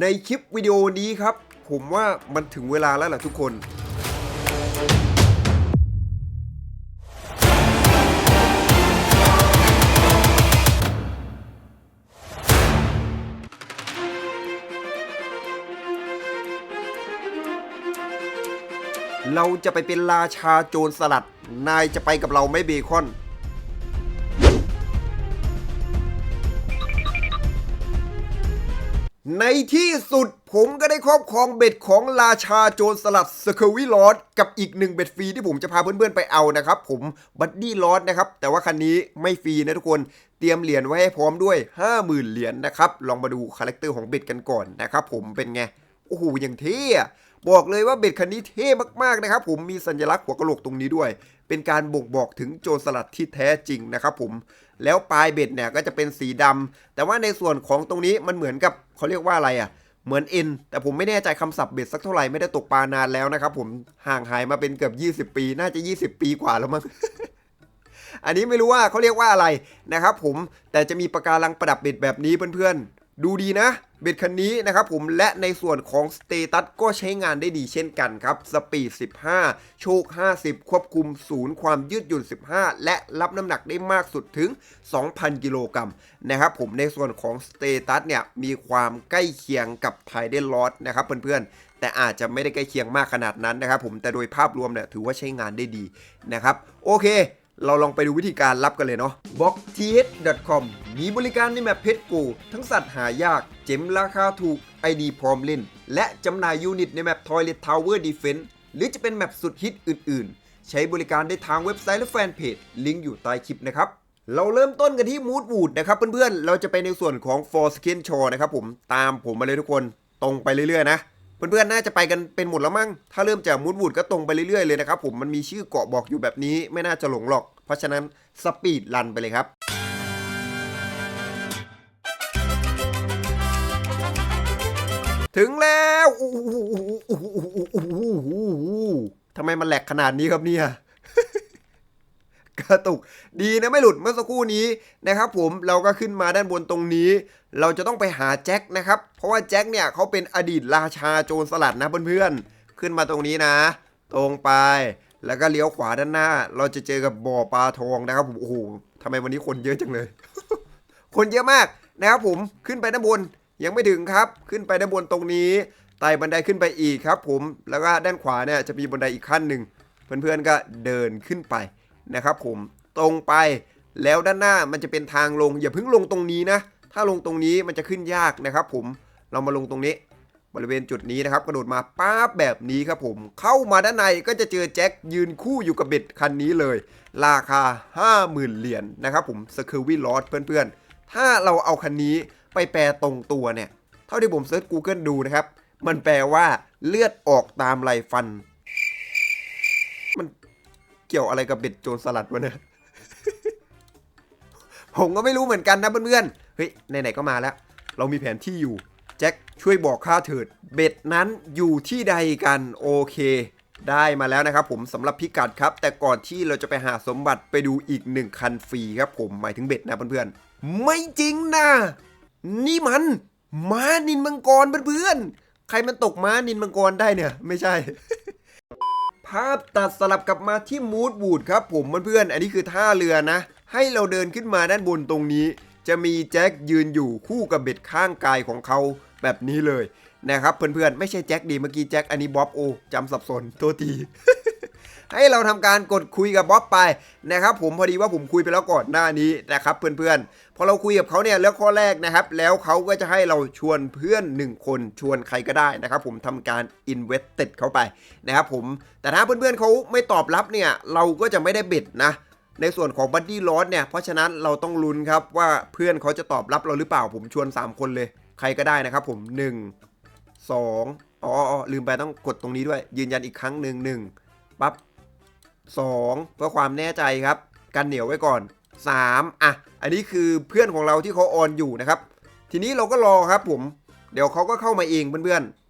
ในคลิปวิดีโอนี้ครับ ผมว่ามันถึงเวลาแล้วล่ะทุกคน เราจะไปเป็นราชาโจรสลัด นายจะไปกับเราไหม่เบคอน ในที่สุดผมก็ได้ครอบครองเบ็ดของราชาโจรสลัดสเควิลอดกับอีกหนึ่งเบ็ดฟรีที่ผมจะพาเพื่อนๆไปเอานะครับ ผมบัดดี้ลอดนะครับ แต่ว่าคันนี้ไม่ฟรีนะทุกคนเตรียมเหรียญไว้ให้พร้อมด้วย 50,000 เหรียญนะครับ ลองมาดูคาแรคเตอร์ของเบ็ดกันก่อนนะครับผมเป็นไง โอ้โหอย่างเท่ บอกเลยว่าเบ็ดคันนี้เท่มากๆนะครับผมมีสัญลักษณ์หัวกะโหลกตรงนี้ด้วย เป็นการบ่งบอกถึงโจรสลัดที่แท้จริงนะครับผมแล้วปลายเบ็ดเนี่ยก็จะเป็นสีดำแต่ว่าในส่วนของตรงนี้มันเหมือนกับเขาเรียกว่าอะไรอะเหมือนเอ็นแต่ผมไม่แน่ใจคำศัพท์เบ็ดสักเท่าไหร่ไม่ได้ตกปลานานแล้วนะครับผมห่างหายมาเป็นเกือบ 20 ปี น่าจะ 20 ปีกว่าแล้วมั้งอันนี้ไม่รู้ว่าเขาเรียกว่าอะไรนะครับผมแต่จะมีปะการังประดับเบ็ดแบบนี้เพื่อนๆ ดูดีนะ เบ็ดคันนี้นะครับผมและในส่วนของสเตตัสก็ใช้งานได้ดีเช่นกันครับ สปีด 15 โชค 50 ควบคุมศูนย์ความยืดหยุ่น 15 และรับน้ำหนักได้มากสุดถึง 2,000 กิโลกรัมนะครับผมในส่วนของสเตตัสเนี่ยมีความใกล้เคียงกับไทเดนลอสนะครับเพื่อนๆ แต่อาจจะไม่ได้ใกล้เคียงมากขนาดนั้นนะครับผมแต่โดยภาพรวมเนี่ยถือว่าใช้งานได้ดีนะครับโอเค เราลองไปดูวิธีการรับกันเลยเนาะ b o x t h c o m มีบริการในแมปเพชรกู ทั้งสัตว์หายาก เจ็มราคาถูก ID พร้อมเล่น และจำหน่ายยูนิตในแมป Toilet Tower Defense หรือจะเป็นแมปสุดฮิตอื่นๆ ใช้บริการได้ทางเว็บไซต์และแฟนเพจ ลิงก์อยู่ใต้คลิปนะครับ เราเริ่มต้นกันที่ Mood Wood นะครับเพื่อนๆ เราจะไปในส่วนของ For Skin Show นะครับผม ตามผมมาเลยทุกคน ตรงไปเรื่อยๆนะเพื่อนๆ น่าจะไปกันเป็นหมดแล้วมั้ง ถ้าเริ่มจากมูดวูดก็ตรงไปเรื่อยๆเลยนะครับผม มันมีชื่อเกาะบอกอยู่แบบนี้ไม่น่าจะหลงหรอก เพราะฉะนั้นสปีดรันไปเลยครับถึงแล้วอู้หูอู้หูอู้หูอู้หูทำไมมันแหลกขนาดนี้ครับเนี่ยกระตุก ดีนะไม่หลุดเมื่อสักครู่นี้นะครับ ผมเราก็ขึ้นมาด้านบนตรงนี้ เราจะต้องไปหาแจ็คนะครับ เพราะว่าแจ็คเนี่ยเขาเป็นอดีตราชาโจรสลัดนะเพื่อนๆ ขึ้นมาตรงนี้นะ ตรงไป แล้วก็เลี้ยวขวาด้านหน้า เราจะเจอกับบ่อปลาทองนะครับผมโอ้โหทำไมวันนี้คนเยอะจังเลย คนเยอะมากนะครับผมขึ้นไปด้านบนยังไม่ถึงครับ ขึ้นไปด้านบนตรงนี้ไต่บันไดขึ้นไปอีกครับ ผมแล้วก็ด้านขวาเนี่ยจะมีบันไดอีกขั้นหนึ่งเพื่อนๆก็เดินขึ้นไปนะครับ ผมตรงไปแล้วด้านหน้ามันจะเป็นทางลง อย่าเพิ่งลงตรงนี้นะ ถ้าลงตรงนี้มันจะขึ้นยากนะครับ ผมเรามาลงตรงนี้ บริเวณจุดนี้นะครับกระโดดมาป๊าบแบบนี้ครับผม เข้ามาด้านในก็จะเจอแจ็คยืนคู่อยู่กับเบ็ดคันนี้เลย ราคา 50,000 เหรียญนะครับผมสเคอร์วิลอสเพื่อนๆ ถ้าเราเอาคันนี้ไปแปลตรงตัวเนี่ย เท่าที่ผมเซิร์ช Google ดูนะครับ มันแปลว่าเลือดออกตามไหลฟัน มันเกี่ยวอะไรกับเบ็ดโจรสลัดวะเนี่ยผมก็ไม่รู้เหมือนกันนะเพื่อนๆเฮ้ยไหนๆก็มาแล้ว เรามีแผนที่อยู่ แจ็คช่วยบอกข้าเถิด เบ็ดนั้นอยู่ที่ใดกันโอเค ได้มาแล้วนะครับผมสำหรับพิกัดครับ แต่ก่อนที่เราจะไปหาสมบัติไปดูอีกหนึ่งคันฟรีครับผมหมายถึงเบ็ดนะเพื่อนๆ ไม่จริงนะ นี่มันม้านินมังกรเพื่อนๆ ใครมันตกม้านินมังกรได้เนี่ย ไม่ใช่ ภาพตัดสลับกลับมาที่มูดบูดครับผมเพื่อนๆ อันนี้คือท่าเรือนะ ให้เราเดินขึ้นมาด้านบนตรงนี้ จะมีแจ็คยืนอยู่คู่กับเบ็ดข้างกายของเขาแบบนี้เลยนะครับเพื่อนๆ ไม่ใช่แจ็คดีเมื่อกี้แจ็คอันนี้บ๊อบโอจำสับสนโทษที ให้เราทำการกดคุยกับบ๊อบไปนะครับผมพอดีว่าผมคุยไปแล้วก่อนหน้านี้นะครับเพื่อนๆพอเราคุยกับเขาเนี่ยแล้วข้อแรกนะครับ แล้วเขาก็จะให้เราชวนเพื่อน 1 คนชวนใครก็ได้นะครับผมทำการ invested เข้าไปนะครับผมแต่ถ้าเพื่อนๆเขาไม่ตอบรับเนี่ยเราก็จะไม่ได้เบ็ดนะ ในส่วนของบัดดี้ลอสเนี่ย เพราะฉะนั้นเราต้องลุ้นครับว่าเพื่อนเขาจะตอบรับเราหรือเปล่าผมชวน 3 คนเลย ใครก็ได้นะครับผม 1 2อ๋ออ๋อลืมไปต้องกดตรงนี้ด้วย ยืนยันอีกครั้งหนึ่งหนึ่งปั๊บ2เพื่อความแน่ใจครับ กันเหนียวไว้ก่อน 3 อะ อันนี้คือเพื่อนของเราที่เขาออนอยู่นะครับ ทีนี้เราก็รอครับผม เดี๋ยวเขาก็เข้ามาเองเพื่อนๆ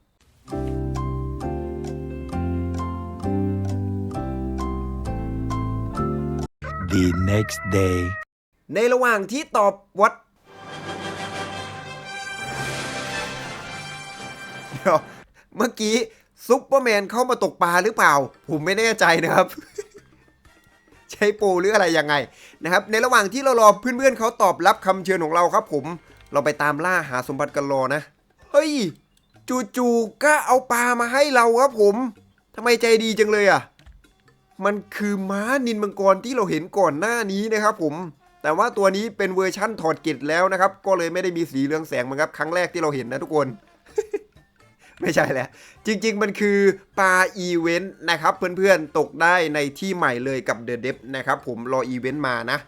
the next day. ในระหว่างที่ตอบวัดดี๋ยวเมื่อกี้ซุปเปอร์แมนเข้ามาตกปลาหรือเปล่า ผมไม่แน่ใจนะครับ ใช้ปรหรืออะไรยังไงนะครับ ในระหว่างที่เรารอเพื่อนๆเขาตอบรับคำเชิญของเราครับ ผม เราไปตามล่าหาสมบัติกันรอนะ เฮ้ย จู่ๆก็เอาปลามาให้เราครับผมทำไมใจดีจังเลยอะ มันคือม้านินมังกรที่เราเห็นก่อนหน้านี้นะครับผม แต่ว่าตัวนี้เป็นเวอร์ชั่นถอดเกล็ดแล้วนะครับ ก็เลยไม่ได้มีสีเรืองแสงเหมือนครับ ครั้งแรกที่เราเห็นนะทุกคน ไม่ใช่แหละ จริง ๆ มันคือปลาอีเวนต์นะครับเพื่อนๆ ตกได้ในที่ใหม่เลยกับเดอะเดฟนะครับผมรออีเวนต์มานะ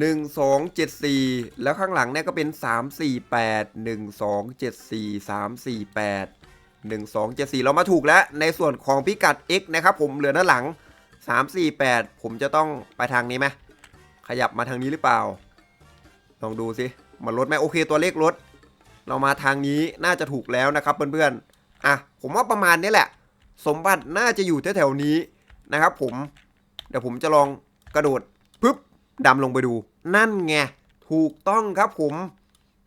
1 2 7 4 แล้วข้างหลังเนี่ยก็เป็น 3 4 8 1 2 7 4 3 4 8 1 2 7 4 เรามาถูกแล้วในส่วนของพิกัด X นะครับผมเหลือด้านหลัง 3 4 8ผมจะต้องไปทางนี้ไหมขยับมาทางนี้หรือเปล่า ลองดูสิมันลดไหมโอเคตัวเลขลด เรามาทางนี้น่าจะถูกแล้วนะครับเพื่อนๆอะผมว่าประมาณนี้แหละ สมบัติน่าจะอยู่แถวๆนี้นะครับ ผม เดี๋ยวผมจะลองกระโดดปึ๊บดำลงไปดู นั่นไงถูกต้องครับผม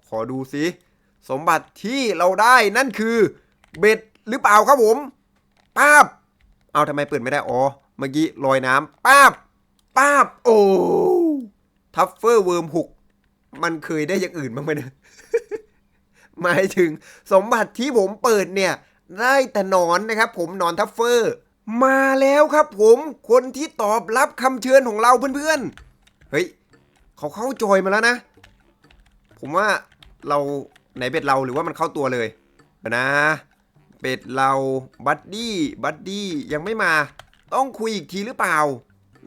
ขอดูสิสมบัติที่เราได้นั่นคือเบ็ดหรือเปล่าครับผมป้าบเอาทำไมเปิดไม่ได้อ๋อ เมื่อกี้ลอยน้ำป้าบป้าบโอ้ทัฟเฟอร์เวิร์มหกมันเคยได้อย่างอื่นบ้างไหมเนี่ยหมายถึงสมบัติที่ผมเปิดเนี่ย ได้แต่นอนนะครับผมนอนทัฟเฟอร์ มาแล้วครับผมคนที่ตอบรับคำเชิญของเราเพื่อนๆ เฮ้ย เขาเข้าจอยมาแล้วนะ ผมว่าเราไหนเบ็ดเราหรือว่ามันเข้าตัวเลยนะ เป็ดเราบัดดี้บัดดี้ยังไม่มา ต้องคุยอีกทีหรือเปล่า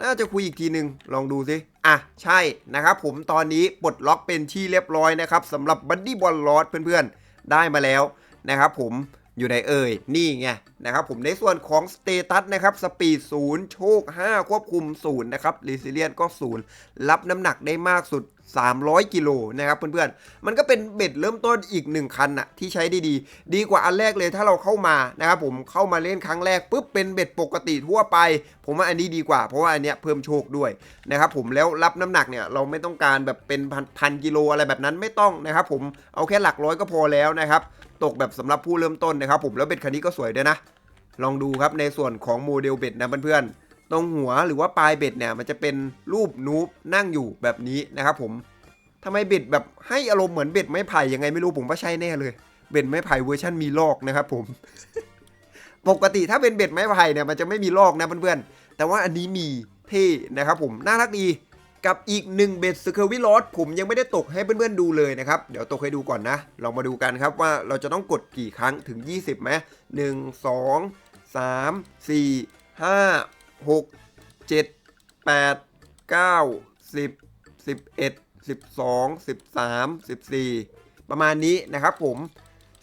น่าจะคุยอีกทีหนึ่งลองดูสิอะใช่นะครับผมตอนนี้ปลดล็อกเป็นที่เรียบร้อยนะครับสำหรับบัดดี้บอลลอดเพื่อนๆ ได้มาแล้วนะครับผม อยู่ในเอ่ยนี่ไงนะครับผมในส่วนของสเตตัสนะครับสปีดศูนย์โชค 5 ควบคุมศูนย์นะครับรีซิเลียนก็ศูนย์รับน้ำหนักได้มากสุด 300 กิโลนะครับเพื่อนๆ มันก็เป็นเบ็ดเริ่มต้นอีก 1 คันอะที่ใช้ได้ดี ดีกว่าอันแรกเลยถ้าเราเข้ามานะครับผมเข้ามาเล่นครั้งแรกปุ๊บเป็นเบ็ดปกติทั่วไป ผมว่าอันนี้ดีกว่า เพราะว่าอันเนี้ยเพิ่มโชคด้วยนะครับผมแล้วรับน้ำหนักเนี่ยเราไม่ต้องการแบบเป็นพันกิโลอะไรแบบนั้นไม่ต้องนะครับผมเอาแค่หลักร้อยก็พอแล้วนะครับ ตกแบบสำหรับผู้เริ่มต้นนะครับ ผมแล้วเบ็ดคันนี้ก็สวยด้วยนะ ลองดูครับในส่วนของโมเดลเบ็ดนะเพื่อนๆตรงหัวหรือว่าปลายเบ็ดเนี่ยมันจะเป็นรูปนูบนั่งอยู่แบบนี้นะครับผมทำไมเบ็ดแบบให้อารมณ์เหมือนเบ็ดไม้ไผ่ยังไงไม่รู้ผมว่าใช่แน่เลย เบ็ดไม้ไผ่เวอร์ชันมีลอกนะครับผม ปกติถ้าเป็นเบ็ดไม้ไผ่เนี่ยมันจะไม่มีลอกนะเพื่อนๆแต่ว่าอันนี้มีเท่นะครับผมน่ารักดี กับอีกหนึ่งเบ็ดสเคอร์วิลอสผมยังไม่ได้ตกให้เพื่อนๆดูเลยนะครับ เดี๋ยวตกให้ดูก่อนนะ เรามาดูกันครับว่าเราจะต้องกดกี่ครั้งถึง 20ไหมหนึ่งสองสามสี่ห้าหกเจ็ดแปดเก้าสิบสิบเอ็ดสิบสองสิบสามสิบสี่ประมาณนี้นะครับผม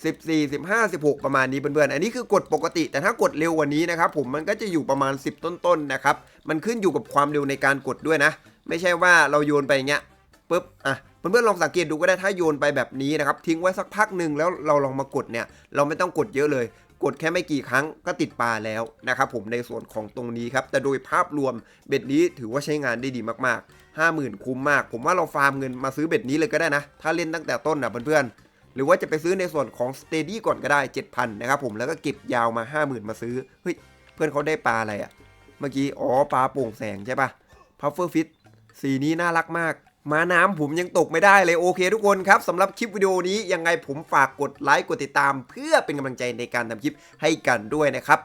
14 15 16 ประมาณนี้เพื่อนๆ อันนี้คือกดปกติ แต่ถ้ากดเร็วกว่านี้นะครับผมมันก็จะอยู่ประมาณ 10 ต้นๆ นะครับ มันขึ้นอยู่กับความเร็วในการกดด้วยนะ ไม่ใช่ว่าเราโยนไปอย่างเงี้ยปุ๊บอะเพื่อนๆลองสังเกตดูก็ได้ถ้าโยนไปแบบนี้นะครับทิ้งไว้สักพักหนึ่งแล้วเราลองมากดเนี่ยเราไม่ต้องกดเยอะเลย กดแค่ไม่กี่ครั้งก็ติดปลาแล้วนะครับผมในส่วนของตรงนี้ครับแต่โดยภาพรวมเบ็ดนี้ถือว่าใช้งานได้ดีมากๆ 50,000 คุ้มมาก ผมว่าเราฟาร์มเงินมาซื้อเบ็ดนี้เลยก็ได้นะ ถ้าเล่นตั้งแต่ต้นนะเพื่อนๆหรือว่าจะไปซื้อในส่วนของสเตดี้ก่อนก็ได้ 7,000นะครับผมแล้วก็เก็บยาวมา 50,000 มาซื้อเฮ้ยเพื่อนเขาได้ปลาอะไรอะเมื่อกี้อ๋อปลาโป่งแสงใช่ปะพัฟเฟอร์ฟิต สีนี้น่ารักมาก มาน้ำผมยังตกไม่ได้เลยโอเคทุกคนครับสำหรับคลิปวิดีโอนี้ยังไงผมฝากกดไลค์กดติดตาม เพื่อเป็นกำลังใจในการทำคลิปให้กันด้วยนะครับ